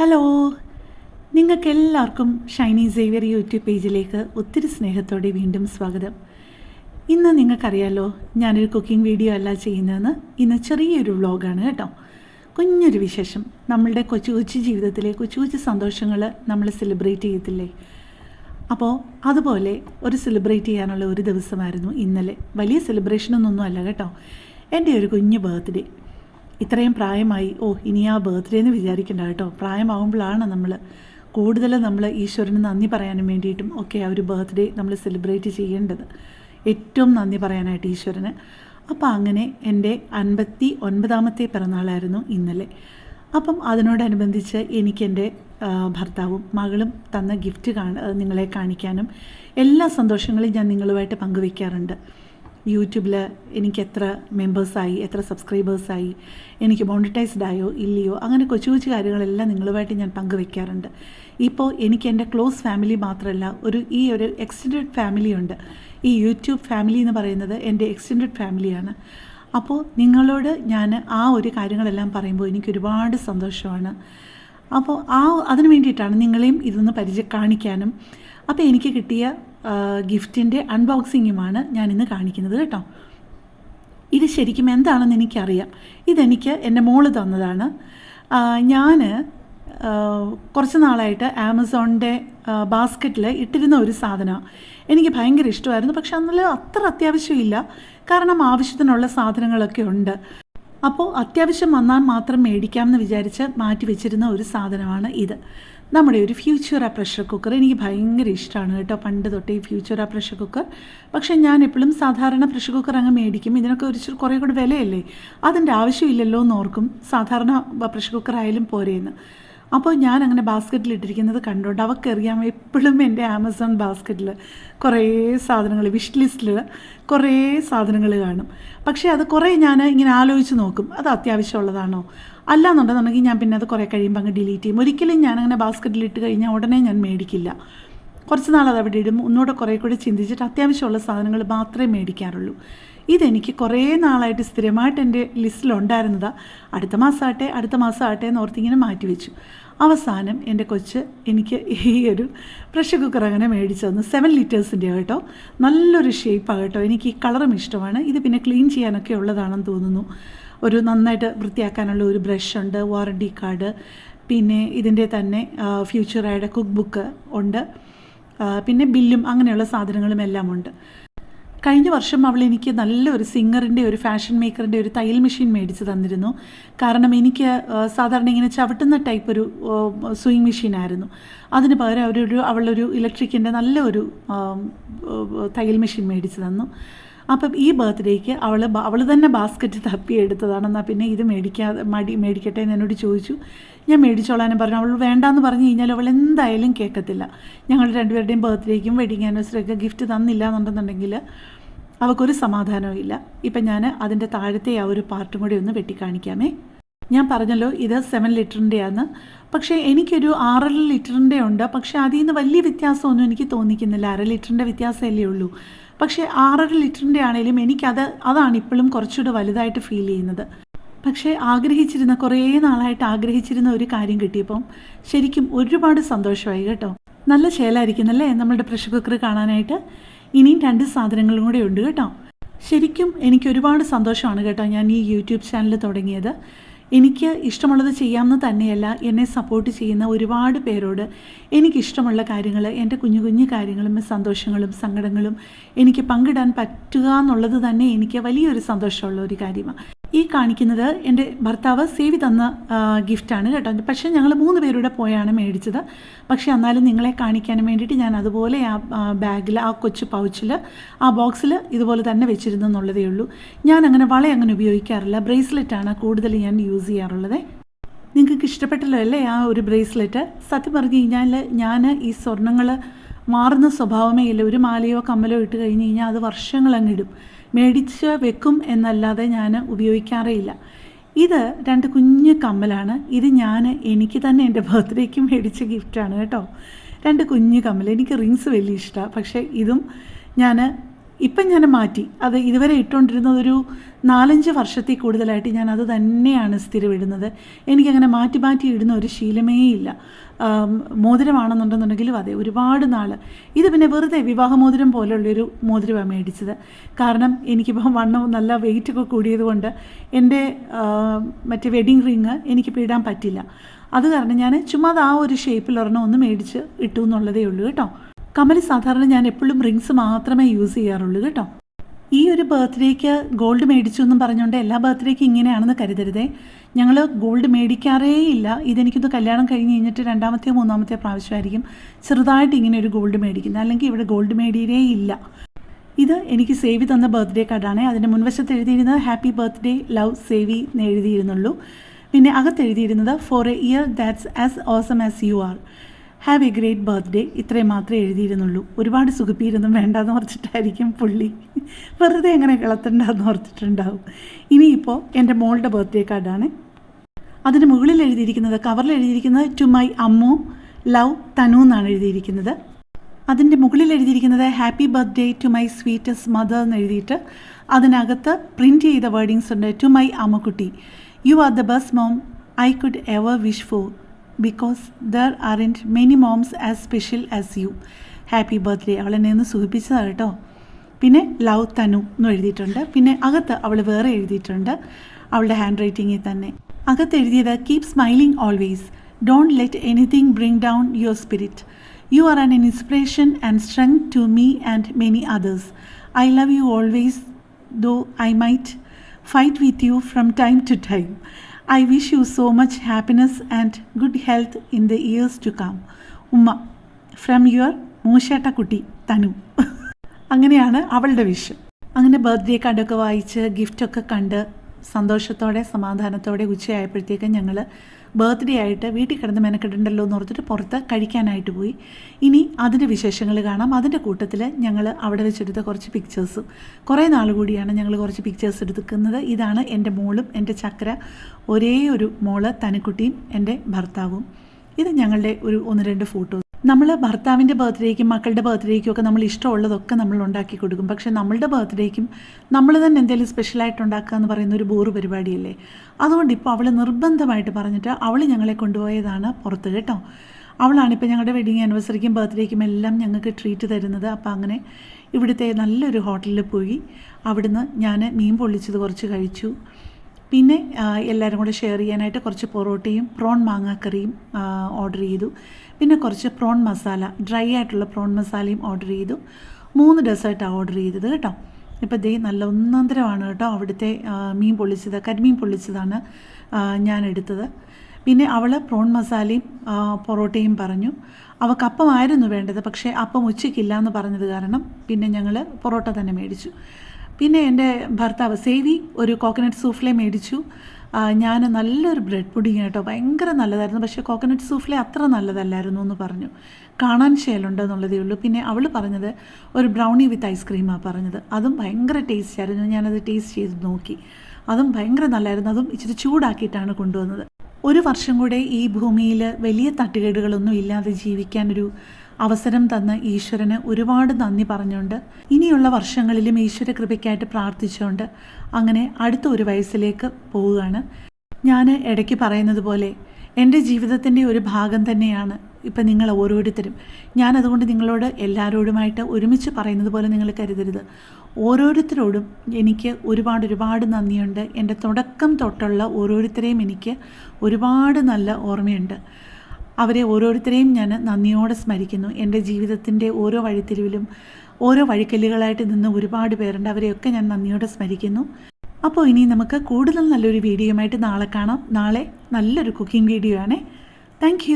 Hello. നിങ്ങൾക്ക് എല്ലാവർക്കും Shiny Xavier YouTube പേജിലേക്ക് ഒത്തിരി സ്നേഹത്തോടെ വീണ്ടും സ്വാഗതം. ഇന്ന് നിങ്ങൾക്കറിയാലോ ഞാനൊരു കുക്കിംഗ് വീഡിയോ അല്ല ചെയ്യുന്നതെന്ന് ഇന്ന് ചെറിയൊരു വ്ളോഗാണ് കേട്ടോ. കുഞ്ഞൊരു വിശേഷം. നമ്മളുടെ കൊച്ചു കൊച്ചു ജീവിതത്തിലെ കൊച്ചു കൊച്ചു സന്തോഷങ്ങൾ നമ്മൾ സെലിബ്രേറ്റ് ചെയ്യത്തില്ലേ? അപ്പോൾ അതുപോലെ ഒരു സെലിബ്രേറ്റ് ചെയ്യാനുള്ള ഒരു ദിവസമായിരുന്നു ഇന്നലെ. വലിയ സെലിബ്രേഷനൊന്നും അല്ല കേട്ടോ. എന്റെ ഒരു കുഞ്ഞു ബർത്ത്ഡേ. ഇത്രയും പ്രായമായി ഓ ഇനി ആ ബർത്ത്ഡേ എന്ന് വിചാരിക്കേണ്ട കേട്ടോ. പ്രായമാകുമ്പോഴാണ് നമ്മൾ കൂടുതൽ നമ്മൾ ഈശ്വരന് നന്ദി പറയാനും വേണ്ടിയിട്ടും ഒക്കെ ആ ഒരു ബർത്ത്ഡേ നമ്മൾ സെലിബ്രേറ്റ് ചെയ്യേണ്ടത്. ഏറ്റവും നന്ദി പറയാനായിട്ട് ഈശ്വരന്. അപ്പോൾ അങ്ങനെ എന്റെ അൻപത്തി ഒൻപതാമത്തെ പിറന്നാളായിരുന്നു ഇന്നലെ. അപ്പം അതിനോടനുബന്ധിച്ച് എനിക്കെന്റെ ഭർത്താവും മകളും തന്ന ഗിഫ്റ്റ് കാണ നിങ്ങളെ കാണിക്കാനും എല്ലാ സന്തോഷങ്ങളും ഞാൻ നിങ്ങളുമായിട്ട് പങ്കുവെക്കാറുണ്ട്. യൂട്യൂബിൽ എനിക്ക് എത്ര മെമ്പേഴ്സായി എത്ര സബ്സ്ക്രൈബേഴ്സായി എനിക്ക് മോണിറ്റൈസ്ഡ് ആയോ ഇല്ലയോ അങ്ങനെ കൊച്ചു കൊച്ചു കാര്യങ്ങളെല്ലാം നിങ്ങളുമായിട്ട് ഞാൻ പങ്കുവെക്കാറുണ്ട്. ഇപ്പോൾ എനിക്ക് എന്റെ ക്ലോസ് ഫാമിലി മാത്രമല്ല ഒരു ഈ ഒരു എക്സ്റ്റൻഡഡ് ഫാമിലിയുണ്ട് ഈ യൂട്യൂബ് ഫാമിലി എന്ന് പറയുന്നത് എന്റെ എക്സ്റ്റൻഡഡ് ഫാമിലിയാണ് അപ്പോൾ നിങ്ങളോട് ഞാൻ ആ ഒരു കാര്യങ്ങളെല്ലാം പറയുമ്പോൾ എനിക്ക് ഒരുപാട് സന്തോഷമാണ്. അപ്പോൾ ആ അതിന് വേണ്ടിയിട്ടാണ് നിങ്ങളെയും ഇതൊന്ന് പരിചയ കാണിക്കാനും. അപ്പോൾ എനിക്ക് കിട്ടിയ ഗിഫ്റ്റിന്റെ അൺബോക്സിങ്ങുമാണ് ഞാനിന്ന് കാണിക്കുന്നത് കേട്ടോ. ഇത് ശരിക്കും എന്താണെന്ന് എനിക്കറിയാം. ഇതെനിക്ക് എന്റെ മോൾ തന്നതാണ്. ഞാൻ കുറച്ച് നാളായിട്ട് ആമസോണിന്റെ ബാസ്ക്കറ്റിൽ ഇട്ടിരുന്ന ഒരു സാധനമാണ് എനിക്ക് ഭയങ്കര ഇഷ്ടമായിരുന്നു. പക്ഷെ അന്നല്ല അത്ര അത്യാവശ്യമില്ല. കാരണം ആവശ്യത്തിനുള്ള സാധനങ്ങളൊക്കെ ഉണ്ട്. അപ്പോൾ അത്യാവശ്യം വന്നാൽ മാത്രം മേടിക്കാം എന്ന് വിചാരിച്ച് മാറ്റി വെച്ചിരുന്ന ഒരു സാധനമാണ് ഇത്. നമ്മുടെ ഒരു ഫ്യൂച്ചറ പ്രഷർ കുക്കർ എനിക്ക് ഭയങ്കര ഇഷ്ടമാണ് കേട്ടോ. പണ്ട് തൊട്ടേ ഈ ഫ്യൂച്ചറ പ്രഷർ കുക്കർ. പക്ഷേ ഞാൻ എപ്പോഴും സാധാരണ പ്രഷർ കുക്കർ അങ്ങ് മേടിക്കും. ഇതിനൊക്കെ ഒരു കുറേ കൂടെ വിലയല്ലേ? അതിന്റെ ആവശ്യമില്ലല്ലോ എന്ന് ഓർക്കും. സാധാരണ പ്രഷർ കുക്കർ ആയാലും പോരേന്ന്. അപ്പോൾ ഞാൻ അങ്ങനെ ബാസ്ക്കറ്റിൽ ഇട്ടിരിക്കുന്നത് കണ്ടുകൊണ്ട് അവൾക്കറിയാം എപ്പോഴും എന്റെ ആമസോൺ ബാസ്ക്കറ്റിൽ കുറേ സാധനങ്ങൾ വിഷ് ലിസ്റ്റിൽ കുറേ സാധനങ്ങൾ കാണും. പക്ഷേ അത് കുറേ ഞാൻ ഇങ്ങനെ ആലോചിച്ച് നോക്കും അത് അത്യാവശ്യമുള്ളതാണോ? അല്ല എന്നുണ്ടെന്നുണ്ടെങ്കിൽ ഞാൻ പിന്നെ അത് കുറേ കഴിയുമ്പോൾ അങ്ങ് ഡിലീറ്റ് ചെയ്യും. ഒരിക്കലും ഞാൻ അങ്ങനെ ബാസ്ക്കറ്റിൽ ഇട്ട് കഴിഞ്ഞാൽ ഉടനെ ഞാൻ മേടിക്കില്ല. കുറച്ച് നാൾ അത് അവിടെ ഇടും ഒന്നുകൂടെ കുറേ കൂടി ചിന്തിച്ചിട്ട് അത്യാവശ്യമുള്ള സാധനങ്ങൾ മാത്രമേ മേടിക്കാറുള്ളൂ. ഇതെനിക്ക് കുറേ നാളായിട്ട് സ്ഥിരമായിട്ട് എന്റെ ലിസ്റ്റിലുണ്ടായിരുന്നതാണ് അടുത്ത മാസമാട്ടെ അടുത്ത മാസമാട്ടെ എന്ന് ഓർത്തിങ്ങനെ മാറ്റിവെച്ചു. അവസാനം എന്റെ കൊച്ച് എനിക്ക് ഈ ഒരു പ്രഷർ കുക്കർ അങ്ങനെ മേടിച്ചു തന്നു. സെവൻ ലിറ്റേഴ്സിന്റെ കേട്ടോ നല്ലൊരു ഷേപ്പാണ് കേട്ടോ. എനിക്ക് ഈ കളറും ഇഷ്ടമാണ്. ഇത് പിന്നെ ക്ലീൻ ചെയ്യാനൊക്കെ ഉള്ളതാണെന്ന് തോന്നുന്നു. ഒരു നന്നായിട്ട് വൃത്തിയാക്കാനുള്ള ഒരു ബ്രഷ് ഉണ്ട് വാറണ്ടി കാർഡ് പിന്നെ ഇതിന്റെ തന്നെ ഫ്യൂച്ചറായുടെ കുക്ക് ബുക്ക് ഉണ്ട്. പിന്നെ ബില്ലും അങ്ങനെയുള്ള സാധനങ്ങളും എല്ലാം ഉണ്ട്. കഴിഞ്ഞ വർഷം അവൾ എനിക്ക് നല്ലൊരു സിംഗറിന്റെ ഒരു ഫാഷൻ മേക്കറിന്റെ ഒരു തയ്യൽ മെഷീൻ മേടിച്ച് തന്നിരുന്നു. കാരണം എനിക്ക് സാധാരണ ഇങ്ങനെ ചവിട്ടുന്ന ടൈപ്പ് ഒരു സ്വിങ് മെഷീനായിരുന്നു അതിന് പകരം അവരൊരു അവളൊരു ഇലക്ട്രിക്കിന്റെ നല്ലൊരു തയ്യൽ മെഷീൻ മേടിച്ച് തന്നു. അപ്പം ഈ ബർത്ത്ഡേക്ക് അവൾ അവൾ തന്നെ ബാസ്ക്കറ്റ് തപ്പി എടുത്തതാണെന്നാൽ പിന്നെ ഇത് മേടിക്കാതെ മടി മേടിക്കട്ടെ എന്ന് എന്നോട് ചോദിച്ചു. ഞാൻ മേടിച്ചോളാനും പറഞ്ഞു. അവൾ വേണ്ടാന്ന് പറഞ്ഞു കഴിഞ്ഞാൽ അവൾ എന്തായാലും കേൾക്കത്തില്ല ഞങ്ങൾ രണ്ടുപേരുടെയും ബർത്ത്ഡേക്കും വെഡിങ് ആനിവേഴ്സറിയൊക്കെ ഗിഫ്റ്റ് തന്നില്ല എന്നുണ്ടെന്നുണ്ടെങ്കിൽ അവൾക്കൊരു സമാധാനവും ഇല്ല. ഇപ്പം ഞാൻ അതിന്റെ താഴത്തെ ആ ഒരു പാർട്ടും കൂടി ഒന്ന് വെട്ടിക്കാണിക്കാമേ. ഞാൻ പറഞ്ഞല്ലോ ഇത് സെവൻ ലിറ്ററിന്റെയാണ് പക്ഷേ എനിക്കൊരു ആറര ലിറ്ററിന്റെ ഉണ്ട്. പക്ഷേ അതിൽ നിന്ന് വലിയ വ്യത്യാസമൊന്നും എനിക്ക് തോന്നിക്കുന്നില്ല. അര ലിറ്ററിന്റെ വ്യത്യാസമല്ലേ ഉള്ളൂ. പക്ഷേ ആറര ലിറ്ററിന്റെ ആണെങ്കിലും എനിക്കത് അതാണ് ഇപ്പോഴും കുറച്ചുകൂടെ വലുതായിട്ട് ഫീൽ ചെയ്യുന്നത്. പക്ഷേ ആഗ്രഹിച്ചിരുന്ന കുറേ നാളായിട്ട് ആഗ്രഹിച്ചിരുന്ന ഒരു കാര്യം കിട്ടിയപ്പം ശരിക്കും ഒരുപാട് സന്തോഷമായി കേട്ടോ. നല്ല ശേലായിരിക്കുന്നല്ലേ നമ്മളുടെ പ്രഷർ കുക്കർ കാണാനായിട്ട്? ഇനിയും രണ്ട് സാധനങ്ങളും കൂടെ ഉണ്ട് കേട്ടോ. ശരിക്കും എനിക്ക് ഒരുപാട് സന്തോഷമാണ് കേട്ടോ ഞാൻ ഈ യൂട്യൂബ് ചാനൽ തുടങ്ങിയത്. എനിക്ക് ഇഷ്ടമുള്ളത് ചെയ്യാമെന്ന് തന്നെയല്ല എന്നെ സപ്പോർട്ട് ചെയ്യുന്ന ഒരുപാട് പേരോട് എനിക്കിഷ്ടമുള്ള കാര്യങ്ങൾ എന്റെ കുഞ്ഞു കുഞ്ഞു കാര്യങ്ങളും സന്തോഷങ്ങളും സങ്കടങ്ങളും എനിക്ക് പങ്കിടാൻ പറ്റുക എന്നുള്ളത് തന്നെ എനിക്ക് വലിയൊരു സന്തോഷമുള്ള ഒരു കാര്യമാണ്. ഈ കാണിക്കുന്നത് എന്റെ ഭർത്താവ് സേവി തന്ന ഗിഫ്റ്റാണ് കേട്ടോ. പക്ഷേ ഞങ്ങൾ മൂന്ന് പേരുടെ പോയാണ് മേടിച്ചത്. പക്ഷേ എന്നാലും നിങ്ങളെ കാണിക്കാൻ വേണ്ടിയിട്ട് ഞാൻ അതുപോലെ ആ ബാഗിൽ ആ കൊച്ചു പൗച്ചിൽ ആ ബോക്സിൽ ഇതുപോലെ തന്നെ വെച്ചിരുന്നു എന്നുള്ളതേ ഉള്ളൂ. ഞാൻ അങ്ങനെ വള അങ്ങനെ ഉപയോഗിക്കാറില്ല. ബ്രേസ്ലെറ്റാണ് കൂടുതൽ ഞാൻ യൂസ് ചെയ്യാറുള്ളത്. നിങ്ങൾക്ക് ഇഷ്ടപ്പെട്ടല്ലോ അല്ലേ ആ ഒരു ബ്രേസ്ലെറ്റ്? സത്യം പറഞ്ഞു കഴിഞ്ഞാൽ ഞാൻ ഈ സ്വർണങ്ങൾ മാറുന്ന സ്വഭാവമേ ഇല്ല. ഒരു മാലയോ കമ്മലോ ഇട്ട് കഴിഞ്ഞ് കഴിഞ്ഞാൽ അത് വർഷങ്ങൾ ഇടും. മേടിച്ച് വെക്കും എന്നല്ലാതെ ഞാൻ ഉപയോഗിക്കാറേയില്ല. ഇത് രണ്ട് കുഞ്ഞ് കമ്മലാണ്. ഇത് ഞാൻ എനിക്ക് തന്നെ എന്റെ ബർത്ത്ഡേക്ക് മേടിച്ച ഗിഫ്റ്റാണ് കേട്ടോ. രണ്ട് കുഞ്ഞ് കമ്മൽ. എനിക്ക് റിങ്സ് വലിയ ഇഷ്ടമാണ് പക്ഷേ ഇതും ഞാൻ ഇപ്പം ഞാൻ മാറ്റി. അത് ഇതുവരെ ഇട്ടുകൊണ്ടിരുന്നത് ഒരു നാലഞ്ച് വർഷത്തിൽ കൂടുതലായിട്ട് ഞാൻ അത് തന്നെയാണ് സ്ഥിരമിടുന്നത്. എനിക്കങ്ങനെ മാറ്റി മാറ്റി ഇടുന്ന ഒരു ശീലമേ ഇല്ല. മോതിരമാണെന്നുണ്ടെന്നുണ്ടെങ്കിലും അതെ ഒരുപാട് നാൾ ഇത് പിന്നെ വെറുതെ വിവാഹമോതിരം പോലെയുള്ളൊരു മോതിരമാണ് മേടിച്ചത്. കാരണം എനിക്കിപ്പോൾ വണ്ണം നല്ല വെയിറ്റൊക്കെ കൂടിയത് കൊണ്ട് എന്റെ മറ്റേ വെഡിങ് റിങ് എനിക്കിപ്പോൾ ഇടാൻ പറ്റില്ല. അത് കാരണം ഞാൻ ചുമ്മാ ആ ഒരു ഷേപ്പിൽ ഒരെണ്ണം ഒന്ന് മേടിച്ച് ഇട്ടു എന്നുള്ളതേ ഉള്ളൂ കേട്ടോ. കമൽ സാധാരണ ഞാൻ എപ്പോഴും റിങ്സ് മാത്രമേ യൂസ് ചെയ്യാറുള്ളൂ കേട്ടോ. ഈ ഒരു ബർത്ത്ഡേക്ക് ഗോൾഡ് മേടിച്ചു എന്നും പറഞ്ഞുകൊണ്ട് എല്ലാ ബർത്ത്ഡേക്കും ഇങ്ങനെയാണെന്ന് കരുതരുതേ. ഞങ്ങൾ ഗോൾഡ് മേടിക്കാറേ ഇല്ല. ഇതെനിക്കിത് കല്യാണം കഴിഞ്ഞ് കഴിഞ്ഞിട്ട് രണ്ടാമത്തെ മൂന്നാമത്തെ പ്രാവശ്യമായിരിക്കും ചെറുതായിട്ട് ഇങ്ങനെ ഒരു ഗോൾഡ് മേടിക്കുന്നത്. അല്ലെങ്കിൽ ഇവിടെ ഗോൾഡ് മേടിയേ ഇല്ല. ഇത് എനിക്ക് സേവി തന്ന ബർത്ത്ഡേ കാർഡാണ് അതിന്റെ മുൻവശത്ത് എഴുതിയിരുന്നത് ഹാപ്പി ബർത്ത്ഡേ ലവ് സേവി എന്ന് എഴുതിയിരുന്നുള്ളൂ. പിന്നെ അകത്ത് എഴുതിയിരുന്നത് for a year that's as awesome as you are have a great birthday ഇത്രയും മാത്രമേ എഴുതിയിരുന്നുള്ളൂ. ഒരുപാട് സുഖപ്പീരൊന്നും വേണ്ടാന്ന് ഓർച്ചിട്ടായിരിക്കും പുള്ളി. വെറുതെ എങ്ങനെ കിളത്തണ്ടെന്ന് ഓർത്തിട്ടുണ്ടാവും. ഇനിയിപ്പോൾ എന്റെ മോളുടെ ബർത്ത്ഡേ കാർഡാണ് അതിന് മുകളിൽ എഴുതിയിരിക്കുന്നത് കവറിൽ എഴുതിയിരിക്കുന്നത് to my Ammu love Thanu എന്നാണ് എഴുതിയിരിക്കുന്നത്. അതിന്റെ മുകളിൽ എഴുതിയിരിക്കുന്നത് happy birthday to my sweetest mother എന്ന് എഴുതിയിട്ട് അതിനകത്ത് പ്രിന്റ് ചെയ്ത വേർഡിങ്സ് ഉണ്ട് to my അമ്മക്കുട്ടി. You are the best mom I could ever wish for because there aren't many moms as special as you happy birthday അവൾ എന്നെ ഒന്ന് സൂചിപ്പിച്ചതാണ് കേട്ടോ. പിന്നെ ലവ് തനു എന്ന് എഴുതിയിട്ടുണ്ട്. പിന്നെ അകത്ത് അവൾ വേറെ എഴുതിയിട്ടുണ്ട്. അവളുടെ ഹാൻഡ് റൈറ്റിങ്ങിൽ തന്നെ. അകത്ത് എഴുതിയത് keep smiling always don't let anything bring down your spirit you are an inspiration and strength to me and many others I love you always though I might fight with you from time to time I wish you so much happiness and good health in the years to come ഉമ്മ from your മൂശേട്ട കുട്ടി തനു. അങ്ങനെയാണ് അവളുടെ wish. അങ്ങനെ birthday കാർഡൊക്കെ വായിച്ച് ഗിഫ്റ്റൊക്കെ കണ്ട് സന്തോഷത്തോടെ സമാധാനത്തോടെ ഉച്ചയായപ്പോഴത്തേക്കും ഞങ്ങൾ ബർത്ത്ഡേ ആയിട്ട് വീട്ടിൽ കിടന്ന് മെനക്കെട്ടുണ്ടല്ലോ എന്ന് ഓർത്തിട്ട് പുറത്ത് കഴിക്കാനായിട്ട് പോയി. ഇനി അതിന്റെ വിശേഷങ്ങൾ കാണാം. അതിന്റെ കൂട്ടത്തിൽ ഞങ്ങൾ അവിടെ വെച്ചെടുത്ത കുറച്ച് പിക്ചേഴ്സും കുറേ നാൾ കൂടിയാണ് ഞങ്ങൾ കുറച്ച് പിക്ചേഴ്സ് എടുക്കുന്നത്. ഇതാണ് എന്റെ മോളും എന്റെ ചക്ര. ഒരേ ഒരു മോൾ തനിക്കുട്ടിയും എന്റെ ഭർത്താവും. ഇത് ഞങ്ങളുടെ ഒരു ഒന്ന് രണ്ട് ഫോട്ടോസ് നമ്മൾ ഭർത്താവിന്റെ ബർത്ത്ഡേക്കും മക്കളുടെ ബർത്ത്ഡേക്കും ഒക്കെ നമ്മൾ ഇഷ്ടമുള്ളതൊക്കെ നമ്മൾ ഉണ്ടാക്കി കൊടുക്കും. പക്ഷേ നമ്മളുടെ ബർത്ത്ഡേക്കും നമ്മൾ തന്നെ എന്തെങ്കിലും സ്പെഷ്യലായിട്ട് ഉണ്ടാക്കുക എന്ന് പറയുന്ന ഒരു ബോറ് പരിപാടിയല്ലേ? അതുകൊണ്ട് ഇപ്പോൾ അവൾ നിർബന്ധമായിട്ട് പറഞ്ഞിട്ട് അവൾ ഞങ്ങളെ കൊണ്ടുപോയതാണ് പുറത്ത് കേട്ടോ. അവളാണിപ്പോൾ ഞങ്ങളുടെ വെഡിങ് ആനിവേഴ്സറിക്കും ബർത്ത്ഡേക്കും എല്ലാം ഞങ്ങൾക്ക് ട്രീറ്റ് തരുന്നത്. അപ്പോൾ അങ്ങനെ ഇവിടുത്തെ നല്ലൊരു ഹോട്ടലിൽ പോയി. അവിടുന്ന് ഞാൻ മീൻ പൊള്ളിച്ചത് കുറച്ച് കഴിച്ചു. പിന്നെ എല്ലാവരും കൂടെ ഷെയർ ചെയ്യാനായിട്ട് കുറച്ച് പൊറോട്ടയും പ്രോൺ മാങ്ങാക്കറിയും ഓർഡർ ചെയ്തു. പിന്നെ കുറച്ച് പ്രോൺ മസാല ഡ്രൈ ആയിട്ടുള്ള പ്രോൺ മസാലയും ഓർഡർ ചെയ്തു. മൂന്ന് ഡെസേർട്ടാണ് ഓർഡർ ചെയ്തത് കേട്ടോ. ഇപ്പോൾ ദേ നല്ല ഒന്നാന്തരമാണ് കേട്ടോ അവിടുത്തെ മീൻ പൊള്ളിച്ചത് കരിമീൻ പൊള്ളിച്ചതാണ് ഞാൻ എടുത്തത്. പിന്നെ അവൾ പ്രോൺ മസാലയും പൊറോട്ടയും പറഞ്ഞു. അവൾക്ക് അപ്പമായിരുന്നു വേണ്ടത് പക്ഷേ അപ്പം ഉച്ചയ്ക്കില്ല എന്ന് പറഞ്ഞത് കാരണം പിന്നെ ഞങ്ങൾ പൊറോട്ട തന്നെ മേടിച്ചു. പിന്നെ എന്റെ ഭർത്താവ് സേവി ഒരു കോക്കനട്ട് സൂഫ്ലേ മേടിച്ചു. ഞാൻ നല്ലൊരു ബ്രെഡ് പുഡിങ് കേട്ടോ ഭയങ്കര നല്ലതായിരുന്നു. പക്ഷേ കോക്കനട്ട് സൂഫ്ലെ അത്ര നല്ലതല്ലായിരുന്നു എന്ന് പറഞ്ഞു. കാണാൻ ശേലുണ്ട് എന്നുള്ളതേ ഉള്ളൂ. പിന്നെ അവൾ പറഞ്ഞത് ഒരു ബ്രൗണി വിത്ത് ഐസ്ക്രീമാണ് പറഞ്ഞത്. അതും ഭയങ്കര ടേസ്റ്റ് ആയിരുന്നു. ഞാനത് ടേസ്റ്റ് ചെയ്ത് നോക്കി. അതും ഭയങ്കര നല്ലായിരുന്നു. അതും ഇച്ചിരി ചൂടാക്കിയിട്ടാണ് കൊണ്ടുവന്നത്. ഒരു വർഷം കൂടെ ഈ ഭൂമിയിൽ വലിയ തട്ടുകേടുകളൊന്നും ഇല്ലാതെ ജീവിക്കാനൊരു അവസരം തന്ന ഈശ്വരന് ഒരുപാട് നന്ദി പറഞ്ഞുകൊണ്ട് ഇനിയുള്ള വർഷങ്ങളിലും ഈശ്വര കൃപയ്ക്കായിട്ട് പ്രാർത്ഥിച്ചുകൊണ്ട് അങ്ങനെ അടുത്ത ഒരു വയസ്സിലേക്ക് പോവുകയാണ്. ഞാൻ ഇടയ്ക്ക് പറയുന്നത് പോലെ എന്റെ ജീവിതത്തിന്റെ ഒരു ഭാഗം തന്നെയാണ് ഇപ്പം നിങ്ങൾ ഓരോരുത്തരും. ഞാനതുകൊണ്ട് നിങ്ങളോട് എല്ലാവരോടുമായിട്ട് ഒരുമിച്ച് പറയുന്നത് പോലെ നിങ്ങൾ കരുതരുത്. ഓരോരുത്തരോടും എനിക്ക് ഒരുപാട് ഒരുപാട് നന്ദിയുണ്ട്. എന്റെ തുടക്കം തൊട്ടുള്ള ഓരോരുത്തരെയും എനിക്ക് ഒരുപാട് നല്ല ഓർമ്മയുണ്ട്. അവരെ ഓരോരുത്തരെയും ഞാൻ നന്ദിയോടെ സ്മരിക്കുന്നു. എന്റെ ജീവിതത്തിന്റെ ഓരോ വഴിത്തിരിവിലും ഓരോ വഴിക്കല്ലുകളായിട്ട് നിന്ന് ഒരുപാട് പേരുണ്ട്. അവരെയൊക്കെ ഞാൻ നന്ദിയോടെ സ്മരിക്കുന്നു. അപ്പോൾ ഇനി നമുക്ക് കൂടുതൽ നല്ലൊരു വീഡിയോയുമായിട്ട് നാളെ കാണാം. നാളെ നല്ലൊരു കുക്കിംഗ് വീഡിയോ ആണ് താങ്ക്